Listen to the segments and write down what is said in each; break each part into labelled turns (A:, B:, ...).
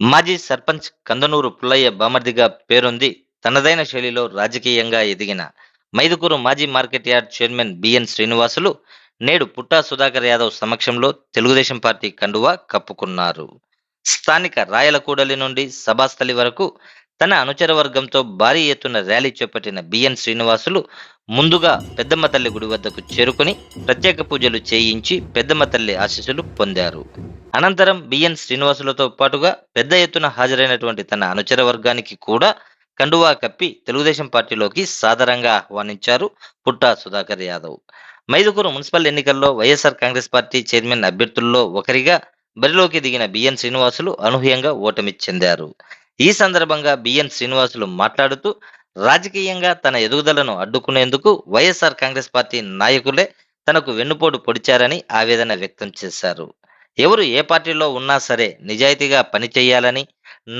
A: మాజీ సర్పంచ్ కందనూరు పుల్లయ్య బామర్దిగా పేరొంది. తనదైన శైలిలో రాజకీయంగా ఎదిగిన మైదుకూరు మాజీ market yard chairman BN Srinivasulu నేడు పుట్టా సుధాకర్ యాదవ్ సమక్షంలో తెలుగుదేశం పార్టీ కండువా కప్పుకున్నారు. స్థానిక రాయలకూడలి నుండి సభాస్థలి వరకు తన అనుచర వర్గంతో భారీ ఎత్తున ర్యాలీ చేపట్టిన బిఎన్ శ్రీనివాసులు ముందుగా పెద్దమ్మ తల్లి గుడి వద్దకు చేరుకుని ప్రత్యేక పూజలు చేయించి పెద్దమ్మ తల్లి ఆశీస్సులు పొందారు. అనంతరం బిఎన్ శ్రీనివాసులతో పాటుగా పెద్ద ఎత్తున హాజరైనటువంటి తన అనుచర వర్గానికి కూడా కండువా కప్పి తెలుగుదేశం పార్టీలోకి సాదరంగా ఆహ్వానించారు పుట్టా సుధాకర్ యాదవ్. మైదుకూరు మున్సిపల్ ఎన్నికల్లో వైఎస్ఆర్ కాంగ్రెస్ పార్టీ చైర్మన్ అభ్యర్థుల్లో ఒకరిగా బరిలోకి దిగిన బిఎన్ శ్రీనివాసులు అనూహ్యంగా ఓటమి చెందారు. ఈ సందర్భంగా బిఎన్ శ్రీనివాసులు మాట్లాడుతూ రాజకీయంగా తన ఎదుగుదలను అడ్డుకునేందుకు వైఎస్ఆర్ కాంగ్రెస్ పార్టీ నాయకులే తనకు వెన్నుపోటు పొడిచారని ఆవేదన వ్యక్తం చేశారు. ఎవరు ఏ పార్టీలో ఉన్నా సరే నిజాయితీగా పనిచేయాలని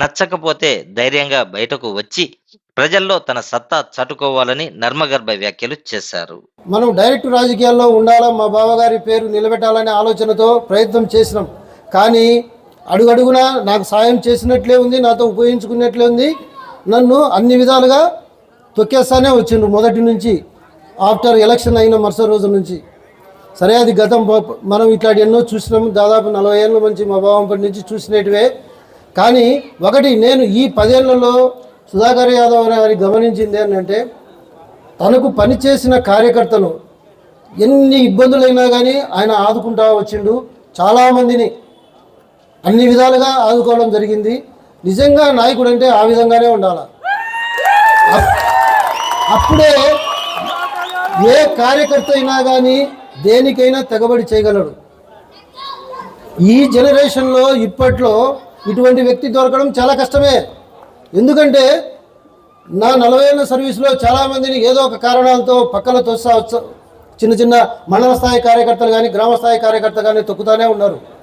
A: నచ్చకపోతే ధైర్యంగా బయటకు వచ్చి ప్రజల్లో తన సత్తా చాటుకోవాలని నర్మగర్భ వ్యాఖ్యలు చేశారు.
B: మనం డైరెక్ట్ రాజకీయాల్లో ఉండాలా? మా బావగారి పేరు నిలబెట్టాలనే ఆలోచనతో ప్రయత్నం చేసినాం. కానీ అడుగడుగునా నాకు సాయం చేసినట్లే ఉంది నాతో ఉపయోగించుకున్నట్లే ఉంది. నన్ను అన్ని విధాలుగా తొక్కేస్తానే వచ్చిండ్రు మొదటి నుంచి ఆఫ్టర్ ఎలక్షన్ అయిన మరుసటి రోజు నుంచి. సరే అది గతం మనం ఇట్లాంటి ఎన్నో చూసినాం దాదాపు నలభై ఏళ్ళ నుంచి మా బావంపటి నుంచి చూసినటివే కానీ ఒకటి నేను ఈ పదేళ్ళలో సుధాకర్ యాదవ్ గారి గమనించింది ఏంటంటే తనకు పనిచేసిన కార్యకర్తలు ఎన్ని ఇబ్బందులైనా కానీ ఆయన ఆదుకుంటా వచ్చిండు. చాలామందిని అన్ని విధాలుగా ఆదుకోవడం జరిగింది. నిజంగా నాయకుడు అంటే ఆ విధంగానే ఉండాలి? అప్- అప్పుడే ఏ కార్యకర్త అయినా కానీ దేనికైనా తెగబడి చేయగలడు. ఈ జనరేషన్లో ఇప్పట్లో ఇటువంటి వ్యక్తి దొరకడం చాలా కష్టమే. ఎందుకంటే నా నలభై ఏళ్ళ సర్వీస్లో చాలామందిని ఏదో ఒక కారణాలతో పక్కన తోస్తా చిన్న చిన్న మండల స్థాయి కార్యకర్తలు కానీ గ్రామ స్థాయి కార్యకర్త కానీ తొక్కుతానే ఉన్నారు.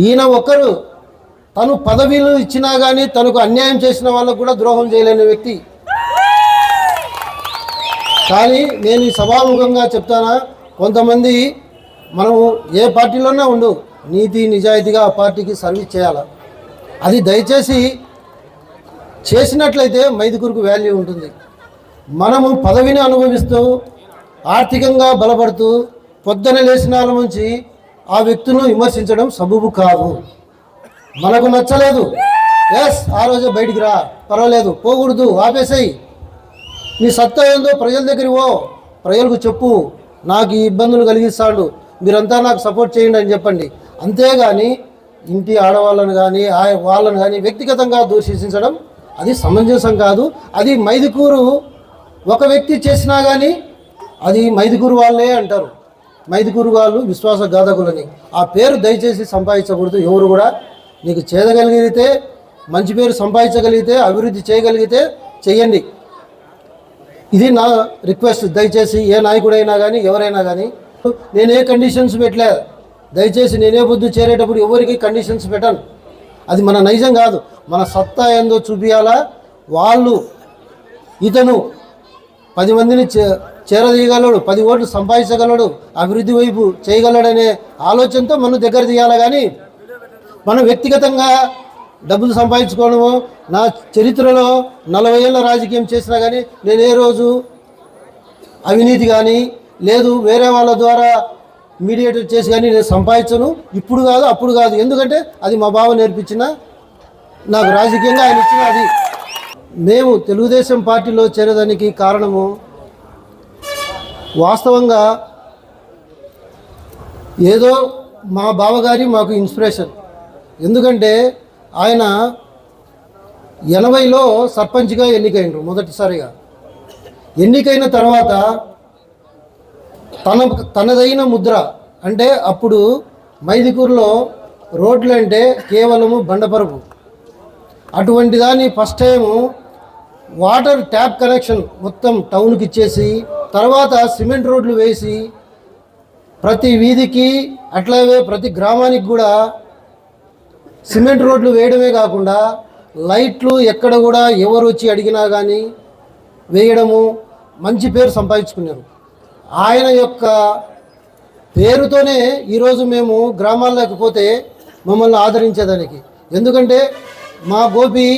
B: ఈయన ఒక్కరు తను పదవీలు ఇచ్చినా కానీ తనకు అన్యాయం చేసిన వాళ్ళకు కూడా ద్రోహం చేయలేని వ్యక్తి. కానీ నేను ఈ సభాముఖంగా చెప్తానా కొంతమంది మనము ఏ పార్టీలోనే ఉండు నీతి నిజాయితీగా ఆ పార్టీకి సర్వీస్ చేయాలి. అది దయచేసి చేసినట్లయితే మైదుగురికి వాల్యూ ఉంటుంది. మనము పదవిని అనుభవిస్తూ ఆర్థికంగా బలపడుతూ పొద్దున లేచిన నుంచి ఆ వ్యక్తులను విమర్శించడం సబబు కాదు. మనకు నచ్చలేదు. ఎస్ ఆ రోజే బయటికి రా. పర్వాలేదు పోకూడదు ఆపేసేయి. నీ సత్తా ఏందో ప్రజల దగ్గరికి పో. ప్రజలకు చెప్పు. నాకు ఈ ఇబ్బందులు కలిగిస్తాడు. మీరంతా నాకు సపోర్ట్ చేయండి అని చెప్పండి. అంతేగాని ఇంటి ఆడవాళ్ళను కానీ ఆ వాళ్ళను కానీ వ్యక్తిగతంగా దూషించడం అది సమంజసం కాదు. అది మైదుకూరు ఒక వ్యక్తి చేసినా కానీ అది మైదుకూరు వాళ్ళే అంటారు. మైదుకూరు వాళ్ళు విశ్వాస విశ్వాసఘాతకులని. ఆ పేరు దయచేసి సంపాదించకూడదు. ఎవరు కూడా నీకు చేయగలిగితే మంచి పేరు సంపాదించగలిగితే అభివృద్ధి చేయగలిగితే చెయ్యండి. ఇది నా రిక్వెస్ట్. దయచేసి ఏ నాయకుడైనా కానీ ఎవరైనా కానీ నేనే కండిషన్స్ పెట్టలే. దయచేసి నేనే బుద్ధి చేరేటప్పుడు ఎవరికి కండిషన్స్ పెట్టను. అది మన నైజం కాదు. మన సత్తా ఏందో చూపించాలా వాళ్ళు ఇతను పది మందిని చే చేరదీయగలడు పది ఓట్లు సంపాదించగలడు అభివృద్ధి వైపు చేయగలడనే ఆలోచనతో మనం దగ్గర తీయాలి కానీ మనం వ్యక్తిగతంగా డబ్బులు సంపాదించుకోవడము నా చరిత్రలో నలభై ఏళ్ళ రాజకీయం చేసినా కానీ నేను ఏ రోజు అవినీతి కానీ లేదు వేరే వాళ్ళ ద్వారా మీడియేటర్ చేసి కానీ నేను సంపాదించను. ఇప్పుడు కాదు అప్పుడు కాదు. ఎందుకంటే అది మా బావ నేర్పించిన నాకు రాజకీయంగా ఆయన ఇచ్చిన అది. మేము తెలుగుదేశం పార్టీలో చేరేదానికి కారణము వాస్తవంగా ఏదో మా బావగారి మాకు ఇన్స్పిరేషన్. ఎందుకంటే ఆయన ఎనభైలో సర్పంచ్గా ఎన్నికైనరు మొదటిసారిగా. ఎన్నికైన తర్వాత తన తనదైన ముద్ర అంటే అప్పుడు మైదికూరులో రోడ్లు అంటే కేవలము బండపరుపు. అటువంటి దాన్ని first time water tap connection మొత్తం టౌన్కి ఇచ్చేసి తర్వాత సిమెంట్ రోడ్లు వేసి ప్రతి వీధికి అట్లాగే ప్రతి గ్రామానికి కూడా సిమెంట్ రోడ్లు వేయడమే కాకుండా లైట్లు ఎక్కడ కూడా ఎవరు వచ్చి అడిగినా కానీ వేయడము మంచి పేరు సంపాదించుకున్నారు. ఆయన యొక్క పేరుతోనే ఈరోజు మేము గ్రామాల్లోకి పోతే మమ్మల్ని ఆదరించేదానికి. ఎందుకంటే మా గోపి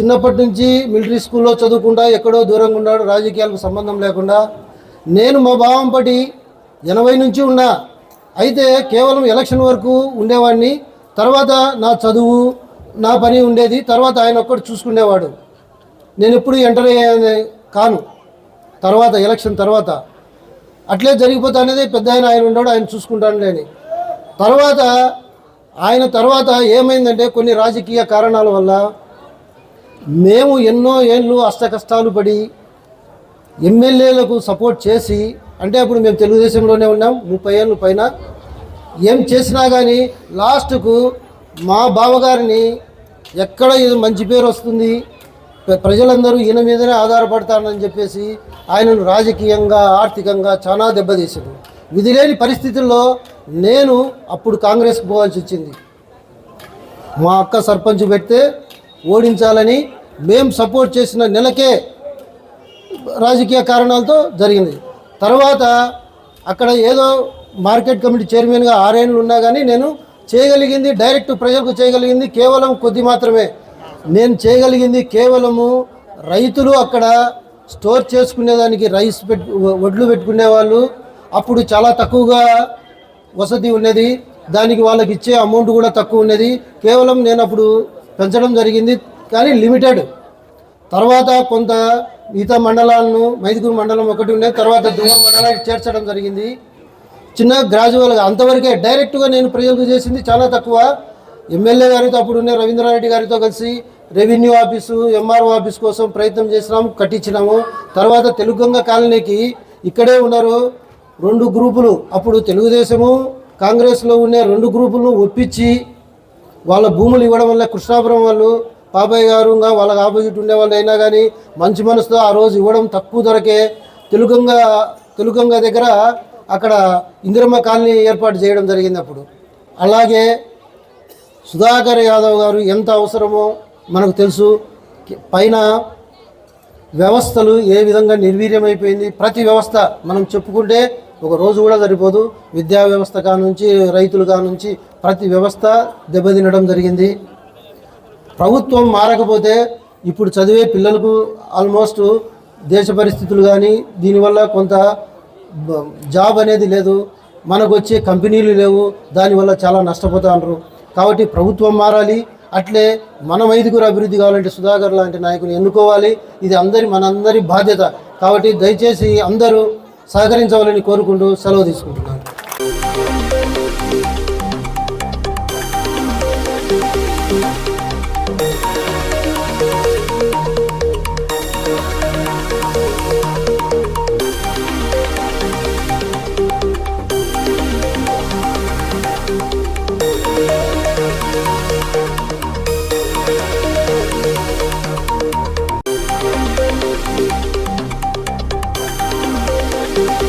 B: చిన్నప్పటి నుంచి మిలిటరీ స్కూల్లో చదువుకుంటా ఎక్కడో దూరంగా ఉన్నాడు రాజకీయాలకు సంబంధం లేకుండా. నేను మా భావం పడి ఎనభై నుంచి ఉన్నా. అయితే కేవలం ఎలక్షన్ వరకు ఉండేవాడిని. తర్వాత నా చదువు నా పని ఉండేది. తర్వాత ఆయన ఒక్కడు చూసుకునేవాడు. నేను ఎప్పుడు ఎంటర్ అయ్యే కాను. తర్వాత ఎలక్షన్ తర్వాత. అట్లే జరిగిపోతా అనేది పెద్ద ఆయన ఆయన ఉండడు ఆయన చూసుకుంటాను లేని. తర్వాత ఆయన తర్వాత ఏమైందంటే కొన్ని రాజకీయ కారణాల వల్ల మేము ఎన్నో ఏళ్ళు అష్టకష్టాలు పడి ఎమ్మెల్యేలకు సపోర్ట్ చేసి అంటే అప్పుడు మేము తెలుగుదేశంలోనే ఉన్నాం ముప్పై ఏళ్ళు పైన. ఏం చేసినా కానీ లాస్ట్కు మా బావగారిని ఎక్కడ ఏదో మంచి పేరు వస్తుంది ప్రజలందరూ ఈయన మీదనే ఆధారపడతానని చెప్పేసి ఆయనను రాజకీయంగా ఆర్థికంగా చాలా దెబ్బతీశారు విధి లేని పరిస్థితుల్లో నేను అప్పుడు కాంగ్రెస్కి పోవాల్సి వచ్చింది. మా అక్క సర్పంచ్ పెడితే ఓడించాలని మేము సపోర్ట్ చేసిన నెలకే రాజకీయ కారణాలతో జరిగింది. తర్వాత అక్కడ ఏదో మార్కెట్ కమిటీ చైర్మన్గా ఆరేళ్ళు ఉన్నా కానీ నేను చేయగలిగింది డైరెక్ట్ ప్రజలకు చేయగలిగింది కేవలం కొద్ది మాత్రమే. నేను చేయగలిగింది కేవలము రైతులు అక్కడ స్టోర్ చేసుకునేదానికి రైస్ పెట్టు వడ్లు పెట్టుకునే వాళ్ళు. అప్పుడు చాలా తక్కువగా వసతి ఉన్నది. దానికి వాళ్ళకి ఇచ్చే అమౌంట్ కూడా తక్కువ ఉన్నది. కేవలం నేను అప్పుడు పెంచడం జరిగింది. కానీ లిమిటెడ్. తర్వాత కొంత మిగతా మండలాలను మైదుగురు మండలం ఒకటి ఉండే తర్వాత దువ్వ మండలానికి చేర్చడం జరిగింది. చిన్న గ్రాజువల్గా అంతవరకే డైరెక్ట్గా నేను ప్రజలకు చేసింది చాలా తక్కువ. ఎమ్మెల్యే గారితో అప్పుడు ఉన్న రవీంద్రారెడ్డి గారితో కలిసి రెవెన్యూ ఆఫీసు ఎంఆర్ఓ ఆఫీస్ కోసం ప్రయత్నం చేసినాము కట్టించినాము. తర్వాత తెలుగుగంగ కాలనీకి ఇక్కడే ఉన్నారు రెండు గ్రూపులు. అప్పుడు తెలుగుదేశము కాంగ్రెస్లో ఉండే రెండు గ్రూపులను ఒప్పించి వాళ్ళ భూములు ఇవ్వడం వల్ల కృష్ణాపురం వాళ్ళు బాబాయ్ గారు వాళ్ళకి ఆపోజిట్ ఉండే వాళ్ళు అయినా కానీ మంచి మనసుతో ఆ రోజు ఇవ్వడం తక్కువ ధరకే తెలుగంగ తెలుగంగ దగ్గర అక్కడ ఇందిరమ్మ కాలనీ ఏర్పాటు చేయడం జరిగింది అప్పుడు. అలాగే సుధాకర్ యాదవ్ గారు ఎంత అవసరమో మనకు తెలుసు. పైన వ్యవస్థలు ఏ విధంగా నిర్వీర్యమైపోయింది ప్రతి వ్యవస్థ మనం చెప్పుకుంటే ఒక రోజు కూడా సరిపోదు. విద్యా వ్యవస్థ కానుంచి రైతులు కానుంచి ప్రతి వ్యవస్థ దెబ్బతినడం జరిగింది. ప్రభుత్వం మారకపోతే ఇప్పుడు చదివే పిల్లలకు ఆల్మోస్ట్ దేశ పరిస్థితులు కానీ దీనివల్ల కొంత జాబ్ అనేది లేదు. మనకు వచ్చే కంపెనీలు లేవు. దానివల్ల చాలా నష్టపోతాండ్రు. కాబట్టి ప్రభుత్వం మారాలి. అట్లే మనం ఐదుగురు అభివృద్ధి కావాలంటే సుధాకర్ లాంటి నాయకుని ఎన్నుకోవాలి. ఇది అందరి మనందరి బాధ్యత. కాబట్టి దయచేసి అందరూ సహకరించవాలని కోరుకుంటూ సెలవు తీసుకుంటున్నాను. Thank you.